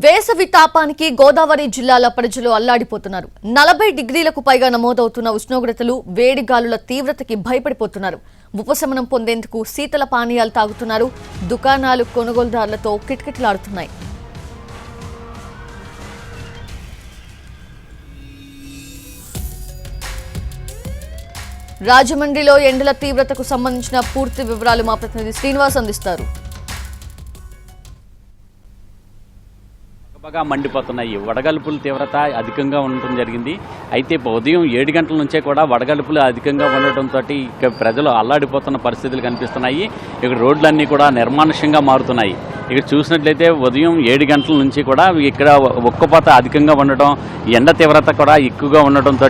వేసవి తాపానికి గోదావరి జిల్లాల ప్రజలు అల్లాడిపోతున్నారు. నలభై డిగ్రీలకు పైగా నమోదవుతున్న ఉష్ణోగ్రతలు వేడి గాలుల తీవ్రతకి భయపడిపోతున్నారు. ఉపశమనం పొందేందుకు శీతల పానీయాలు తాగుతున్నారు. దుకాణాలు కొనుగోలుదారులతో కిటకిటలాడుతున్నాయి. రాజమండ్రిలో ఎండల తీవ్రతకు సంబంధించిన పూర్తి వివరాలు మా ప్రతినిధి శ్రీనివాస్ అందిస్తారు. బాగా మండిపోతున్నాయి. వడగలుపుల తీవ్రత అధికంగా ఉండటం జరిగింది. అయితే ఉదయం ఏడు గంటల నుంచే కూడా వడగలుపులు అధికంగా ఉండటంతో ఇక ప్రజలు అల్లాడిపోతున్న పరిస్థితులు కనిపిస్తున్నాయి. ఇక్కడ రోడ్లన్నీ కూడా నిర్మానుష్యంగా మారుతున్నాయి. ఇక్కడ చూసినట్లయితే ఉదయం ఏడు గంటల నుంచి కూడా ఇక్కడ ఉక్కపోత అధికంగా ఉండటం ఎండ తీవ్రత కూడా ఎక్కువగా ఉండటంతో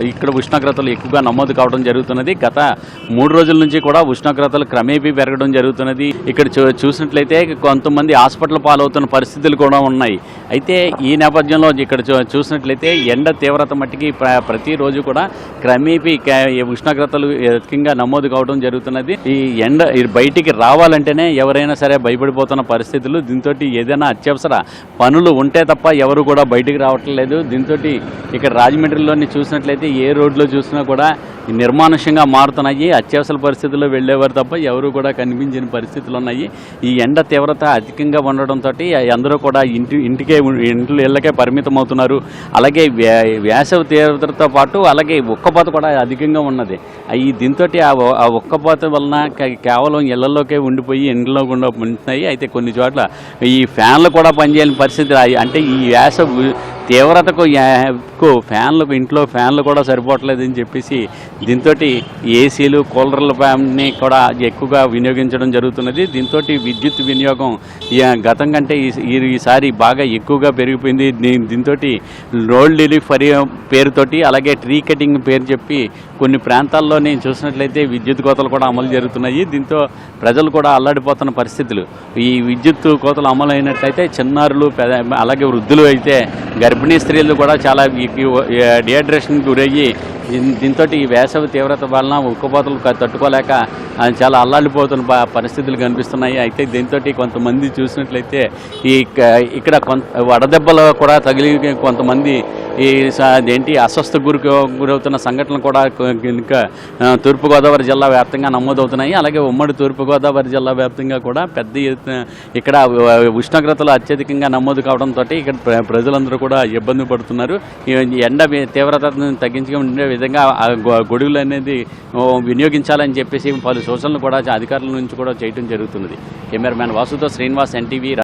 ఇక్కడ ఉష్ణోగ్రతలు ఎక్కువగా నమోదు కావడం జరుగుతున్నది. గత మూడు రోజుల నుంచి కూడా ఉష్ణోగ్రతలు క్రమేపీ పెరగడం జరుగుతున్నది. ఇక్కడ చూ- చూసినట్లయితే కొంతమంది హాస్పిటల్ పాలవుతున్న పరిస్థితులు కూడా ఉన్నాయి. అయితే ఈ నేపథ్యంలో ఇక్కడ చూ- చూసినట్లయితే ఎండ తీవ్రత మట్టికి ప్ర- ప్రతిరోజు కూడా క్రమేపీ ఉష్ణోగ్రతలు ఎక్కువగా నమోదు కావడం జరుగుతున్నది. ఈ ఎండ బయటికి రావాలంటేనే ఎవరైనా సరే భయపడిపోతున్న పరిస్థితులు దీంతో ఏదైనా అత్యవసర పనులు ఉంటే తప్ప ఎవరు కూడా బయటికి రావట్లేదు. దీంతో ఇక్కడ రాజమండ్రిలోని చూసినట్లయితే ఏ రోడ్లో చూసినా కూడా నిర్మానుష్యంగా మారుతున్నాయి. అత్యవసర పరిస్థితుల్లో వెళ్ళేవారు తప్ప ఎవరు కూడా కనిపించిన పరిస్థితులు ఉన్నాయి. ఈ ఎండ తీవ్రత అధికంగా ఉండడంతో అందరూ కూడా ఇంటి ఇంటికే ఉం- ఇంట్లో ఇళ్ళకే పరిమితం అవుతున్నారు. అలాగే వే- వేసవి తీవ్రతతో పాటు అలాగే ఉక్కపోత కూడా అధికంగా ఉన్నది. ఈ దీంతో ఆ ఉక్కపోత వలన కేవలం ఇళ్ళలోకే ఉండిపోయి ఇంట్లో కూడా ఉంటున్నాయి. అయితే కొన్ని చోట్ల ఈ ఫ్యాన్లు కూడా పనిచేయని పరిస్థితి అంటే ఈ వేసవి తీవ్రతకు కు ఫ్యాన్లు ఇంట్లో ఫ్యాన్లు కూడా సరిపోవట్లేదని చెప్పేసి దీంతో ఏసీలు కూలర్ల ఫ్యాన్ని కూడా ఎక్కువగా వినియోగించడం జరుగుతున్నది. దీంతో విద్యుత్ వినియోగం గతం కంటే ఈ- ఈసారి బాగా ఎక్కువగా పెరిగిపోయింది. దీంతో రోడ్ రిలీఫ్ పరి పేరుతోటి అలాగే ట్రీ కటింగ్ పేరు చెప్పి కొన్ని ప్రాంతాల్లో నేను చూసినట్లయితే విద్యుత్ కోతలు కూడా అమలు జరుగుతున్నాయి. దీంతో ప్రజలు కూడా అల్లాడిపోతున్న పరిస్థితులు. ఈ విద్యుత్ కోతలు అమలు అయినట్లయితే చిన్నారులు అలాగే వృద్ధులు అయితే గర్భిణీ స్త్రీలు కూడా చాలా డిహైడ్రేషన్కి గురయ్యి దీంతో ఈ వేసవి తీవ్రత వలన ఉక్కపోతలు తట్టుకోలేక చాలా అల్లాడిపోతున్న పరిస్థితులు కనిపిస్తున్నాయి. అయితే దీంతో కొంతమంది చూసినట్లయితే ఈ క- ఇక్కడ కొంత వడదెబ్బలు కూడా తగిలి కొంతమంది ఈ ఏంటి అస్వస్థ గురి గురవుతున్న సంఘటనలు కూడా ఇంకా తూర్పుగోదావరి జిల్లా వ్యాప్తంగా నమోదవుతున్నాయి. అలాగే ఉమ్మడి తూర్పుగోదావరి జిల్లా వ్యాప్తంగా కూడా పెద్ద ఇక్కడ ఉష్ణోగ్రతలు అత్యధికంగా నమోదు కావడంతో ఇక్కడ ప్రజలందరూ కూడా ఇబ్బంది పడుతున్నారు. ఈ ఎండ వి- తీవ్రతను తగ్గించుకునే విధంగా ఆ గొడుగులు అనేది వినియోగించాలని చెప్పేసి పలు సూచనలు కూడా అధికారుల నుంచి కూడా చేయడం జరుగుతున్నది. Cameraman వాసుతో Srinivas NTV